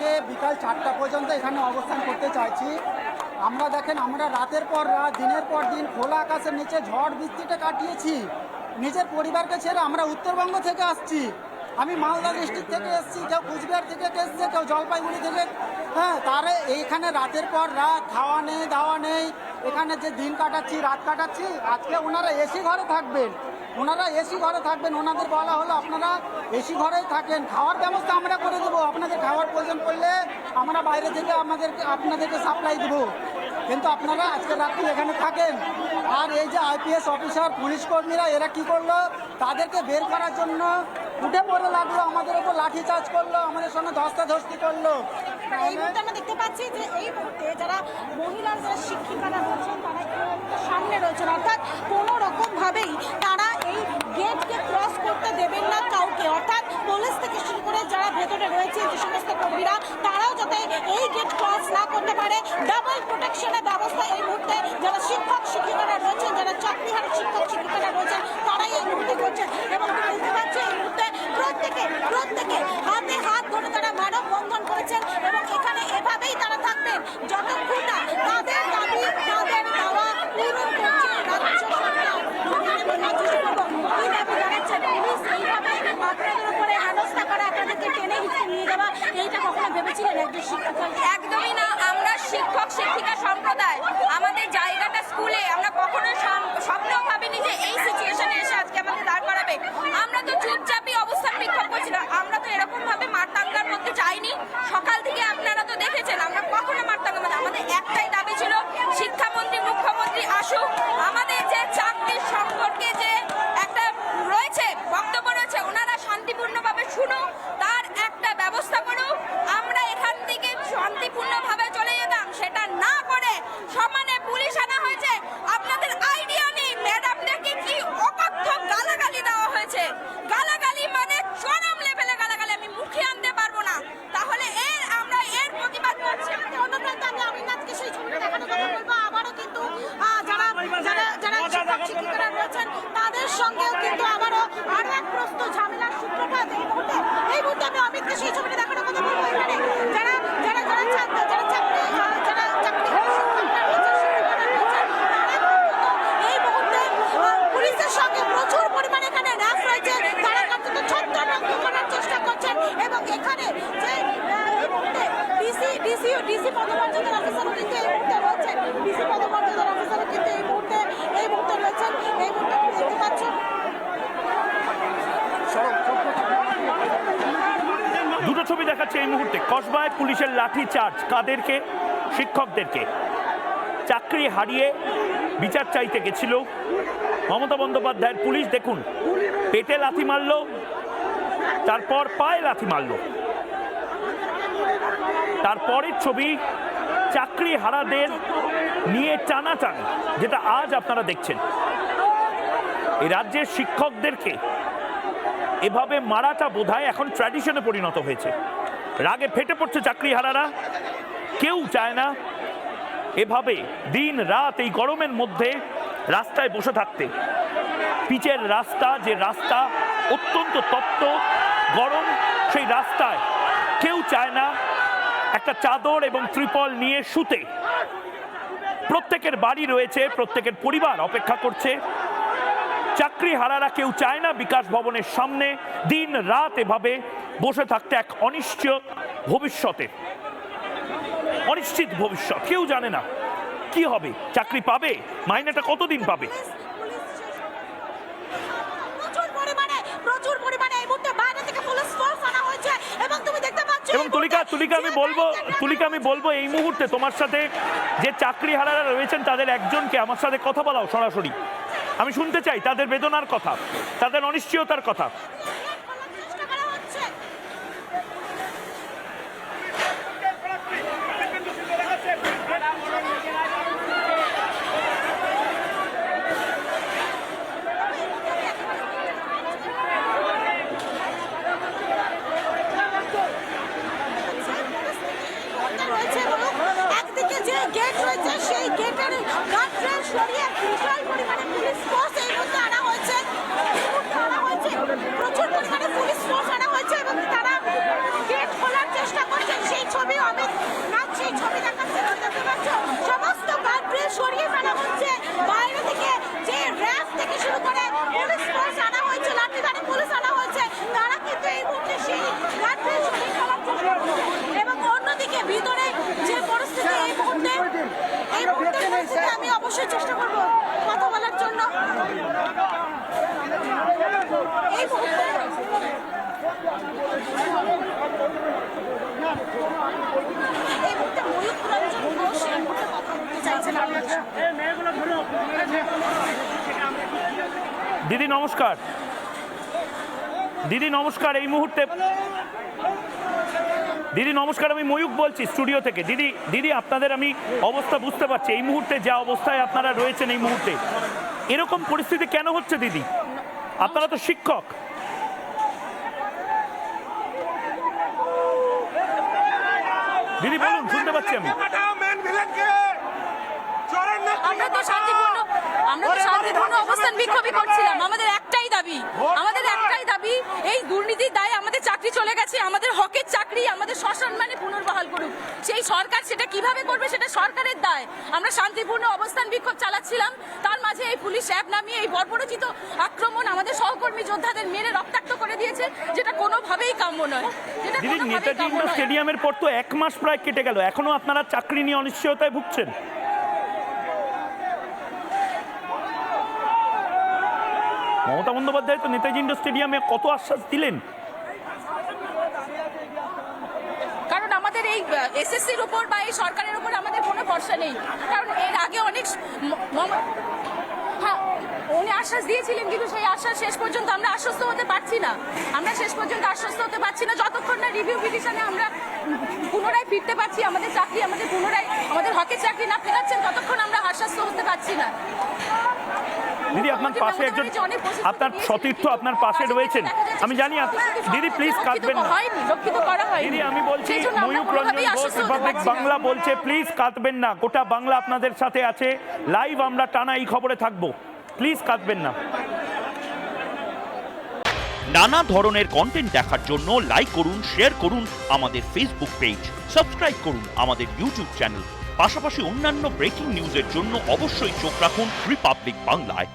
থেকে বিকাল চারটা পর্যন্ত এখানে অবস্থান করতে চাইছি। আমরা দেখেন, আমরা রাতের পর রাত, দিনের পর দিন খোলা আকাশের নিচে ঝড় বৃষ্টিটা কাটিয়েছি। নিজের পরিবারকে ছেড়ে আমরা উত্তরবঙ্গ থেকে আসছি। আমি মালদা ডিস্ট্রিক্ট থেকে এসেছি, কেউ কুচবিহার থেকে এসছে, কেউ জলপাইগুড়ি থেকে। হ্যাঁ তারে এইখানে রাতের পর রাত, খাওয়া নেই, দাওয়া নেই। এখানে যে দিন কাটাচ্ছি, রাত কাটাচ্ছি, আজকে ওনারা এসি ঘরে থাকবেন। ওনারা এসি ঘরে থাকবেন, ওনাদের বলা হলো আপনারা এসি ঘরেই থাকেন। খাওয়ার ব্যবস্থা আমরা করে দেবো। আপনাদের খাওয়ার প্রয়োজন পড়লে আমরা বাইরে থেকে আমাদেরকে, আপনাদেরকে সাপ্লাই দেবো। কিন্তু আপনারা আজকে রাত্রি এখানে থাকেন। আর এই যে আইপিএস অফিসার পুলিশ কর্মীরা, এরা কি করল? তাদেরকে বের করার জন্য উঠে পড়ে লাগল। আমাদের উপর লাঠি চার্জ করল, আমাদের সঙ্গে ধস্তাধস্তি করল। এই মুহূর্তে আমরা দেখতে পাচ্ছি যে এই মুহূর্তে যারা মহিলার, যারা শিক্ষিকারা রয়েছেন, তারা সামনে রয়েছেন। অর্থাৎ কোনো রকম ভাবেই তারা গেটকে ক্রস করতে দেবেন না কাউকে। অর্থাৎ পুলিশ থেকে শুরু করে যারা ভেতরে রয়েছে যে সমস্ত কর্মীরা, তারাও যাতে এই গেট ক্রস না করতে পারে। ডাবল প্রোটেকশনের ব্যবস্থা এই মুহূর্তে যারা শিক্ষক শিক্ষিকারা রয়েছেন যারা চাকরিহারা শিক্ষক শিক্ষিকারা রয়েছেন তারাই এই মুহূর্তে করছেন এবং তুমি দেখতে পাচ্ছ এই মুহূর্তে প্রত্যেকে প্রত্যেকে হাতে হাত ধরে তারা মানব বন্ধন করেছেন এবং এখানে এভাবেই তারা থাকবেন যতক্ষণ না তাদের দাবি তাদের দাওয়া পূরণ করছে রাজ্য সরকার আমি রাজ্য সরকার কি দাবি জানাচ্ছেন পুলিশ এইভাবে আপনাদের উপরে হেনস্থা করে আপনাদেরকে টেনে হিচড়ে নিয়ে যাওয়া এইটা কখনো ভেবেছিলেন একজন শিক্ষক হয়ে? একদমই না আমরা শিক্ষক শিক্ষিকা সম্প্রদায় আমাদের জায়গাটা স্কুলে আমরা কখনো সম- স্বপ্নেও ভাবিনি যে এই সিচুয়েশনে এসে আজকে আমাদের দাঁড় করাবে আমরা তো চুপচাপই অবস্থান বিক্ষোভ করছিলাম আমরা তো এরকম ভাবে মারতাঙ্গার মধ্যে যাইনি সকাল থেকে আপনারা তো দেখেছেন আমরা কখনো মারতাঙ্গা মানে আমাদের একটাই দাবি ছিল শিক্ষামন্ত্রী মুখ্যমন্ত্রী আসুক আমাদের যে চাকরির সম্পর্কে যে একটা রয়েছে বক্তব্য রয়েছে ওনারা শান্তিপূর্ণভাবে শুনুক তার একটা ব্যবস্থা করুক আমরা এখান থেকে শান্তিপূর্ণভাবে চলে যেতাম সেটা না করে সমানে পুলিশ আনা হয়েছে আপনাদের আইডিয়া নেই ম্যাডামদেরকে কি অকথ্য গালাগালি দেওয়া হয়েছে গালাগালি মানে চরম লেভেলে গালাগালি আমি মুখে আনতে পারব না তাহলে এর আমরা এর প্রতিবাদ করছি অনুপ্রাণিত আমি অমিনাথকে সেই ছবিটা দেখানোর কথা বলব আবারও কিন্তু আহ, যারা যারা যারা শিক্ষক শিক্ষিকারা রয়েছেন তাদের সঙ্গেও কিন্তু আবারও আরও এক প্রস্ত ঝামেলার সূত্রপাত এই মুহূর্তে এই মুহূর্তে আমি অমিতকে সেই ছবিটা দেখানোর কথা বলব এখানে যারা যারা যারা ছাত্র যারা চাকরি আহ, যারা চাকরি শিক্ষকরা রয়েছেন, শিক্ষিকারা রয়েছেন, তারা কিন্তু এই মুহূর্তে আহ, পুলিশের সঙ্গে প্রচুর পরিমাণে এখানে র্যাফ রয়েছে তারা কার্যত ছত্রভঙ্গ করার চেষ্টা করছেন এবং এখানে যে আহ, এই মুহূর্তে ডিসি ডিসি ডিসি পদমর্যাদার অফিসারও কিন্তু এই মুহূর্তে রয়েছেন ডিসি পদমর্যাদার অফিসারও কিন্তু এই মুহূর্তে এই মুহূর্তে রয়েছেন এই মুহূর্তে আপনি দেখতে পাচ্ছেন দুটো ছবি দেখাচ্ছে এই মুহূর্তে। কসবায় পুলিশের লাঠি চার্জ। কাদেরকে? শিক্ষকদেরকে। চাকরি হারিয়ে বিচার চাইতে গেছিল মমতা বন্দ্যোপাধ্যায়ের পুলিশ। দেখুন, পেটে লাথি মারলো, তারপর পায়ে লাথি মারলো। তারপরের ছবি চাকরি হারাদের নিয়ে টানাটানি, যেটা আজ আপনারা দেখছেন। এই রাজ্যের শিক্ষকদেরকে এভাবে মারাটা বোধহয় এখন ট্র্যাডিশনে পরিণত হয়েছে। রাগে ফেটে পড়ছে চাকরিহারারা। কেউ চায় না এভাবে দিন রাত এই গরমের মধ্যে রাস্তায় বসে থাকতে। পিচের রাস্তা, যে রাস্তা অত্যন্ত তপ্ত, গরম, সেই রাস্তায় কেউ চায় না একটা চাদর এবং ত্রিপল নিয়ে শুতে। প্রত্যেকের বাড়ি রয়েছে, প্রত্যেকের পরিবার অপেক্ষা করছে। চাকরি হারারা কেউ চায় না বিকাশ ভবনের সামনে। দিন রাত এভাবে বসে থাকতে এক অনিশ্চিত ভবিষ্যতে। অনিশ্চিত ভবিষ্যৎ কেউ জানে না কি হবে চাকরি পাবে মাইনেটা কতদিন পাবে? এবং তুলিকা তুলিকা আমি বলব তুলিকা আমি বলব এই মুহূর্তে তোমার সাথে যে চাকরি হারারা রয়েছেন তাদের একজনকে আমার সাথে কথা বলাও সরাসরি। আমি শুনতে চাই তাদের বেদনার কথা তাদের অনিশ্চয়তার কথা চেষ্টা করা হচ্ছে রয়েছে এবং একদিকে যে গেট রয়েছে সেই গেটের গার্ডরেল সরিয়ে বিশাল পরিমাণে পুলিশ ফোর্স এই মুহূর্তে আনা হয়েছে এই মুহূর্তে আনা হয়েছে প্রচুর পরিমাণে পুলিশ ফোর্স আনা হয়েছে এবং তারা গেট খোলার চেষ্টা করছেন সেই ছবি দিদি, নমস্কার। দিদি, নমস্কার, এই মুহূর্তে দিদি, নমস্কার, আমি ময়ূক বলছি স্টুডিও থেকে। দিদি দিদি, আপনাদের আমি অবস্থা বুঝতে পারছি। এই মুহূর্তে যা অবস্থায় আপনারা রয়েছেন এই মুহূর্তে। এরকম পরিস্থিতি কেন হচ্ছে, দিদি? আপনারা তো শিক্ষক। দিদি, বলুন, শুনতে পাচ্ছি আমি। আমরা তো শান্তিপূর্ণ অবস্থান বিক্ষোভই করছিলাম। আমাদের একটাই দাবি আমাদের একটাই দাবি এই দুর্নীতির দায়ে আমাদের চাকরি চলে গেছে আমাদের হকের চাকরি আমাদের সসম্মানে পুনর্বহাল করুক। সেই সরকার সেটা কীভাবে করবে সেটা সরকারের দায়। আমরা শান্তিপূর্ণ অবস্থান বিক্ষোভ চালাচ্ছিলাম তার মাঝে এই পুলিশ অ্যাপ নামিয়ে এই বর্বরচিত আক্রমণ আমাদের সহকর্মী যোদ্ধাদের মেরে রক্তাক্ত করে দিয়েছে যেটা কোনোভাবেই কাম্য নয়। যেটা নেতাজি কাম্য ইন্ডোর নয়। স্টেডিয়ামের পর তো এক মাস প্রায় কেটে গেল। এখনও আপনারা চাকরি নিয়ে অনিশ্চয়তায় ভুগছেন? মমতা বন্দ্যোপাধ্যায় তো নেতাজি ইন্ডোর স্টেডিয়ামে কত আশ্বাস দিলেন? কারণ আমাদের এই এসএসসির উপর বা এই সরকারের উপর আমাদের কোনো ভরসা নেই। কারণ এর আগে অনেক হ্যাঁ উনি আশ্বাস দিয়েছিলেন, কিন্তু সেই আশ্বাস শেষ পর্যন্ত আমরা আশ্বস্ত হতে পারছি না। আমরা শেষ পর্যন্ত আশ্বস্ত হতে পারছি না। যতক্ষণ না রিভিউ পিটিশনে আমরা পুনরায় ফিরতে পারছি, আমাদের চাকরি, আমাদের পুনরায়, আমাদের হকের চাকরি না ফেরাচ্ছেন, ততক্ষণ আমরা আশ্বস্ত হতে পারছি না। দিদি আপনার পাশে একজন আপনার সতীর্থ আপনার পাশে রয়েছেন। আমি জানি দিদি প্লিজ কাঁদবেন না। দিদি আমি বলছি ময়ূক রঞ্জন ঘোষ রিপাবলিক বাংলা বলছে প্লিজ কাঁদবেন না। গোটা বাংলা আপনাদের সাথে আছে। লাইভ আমরা টানা এই খবরে থাকব। প্লিজ কাঁদবেন না। নানা ধরনের কন্টেন্ট দেখার জন্য লাইক করুন শেয়ার করুন আমাদের ফেসবুক পেজ সাবস্ক্রাইব করুন আমাদের ইউটিউব চ্যানেল পাশাপাশি অন্যান্য ব্রেকিং নিউজের জন্য অবশ্যই চোখ রাখুন রিপাবলিক বাংলায়।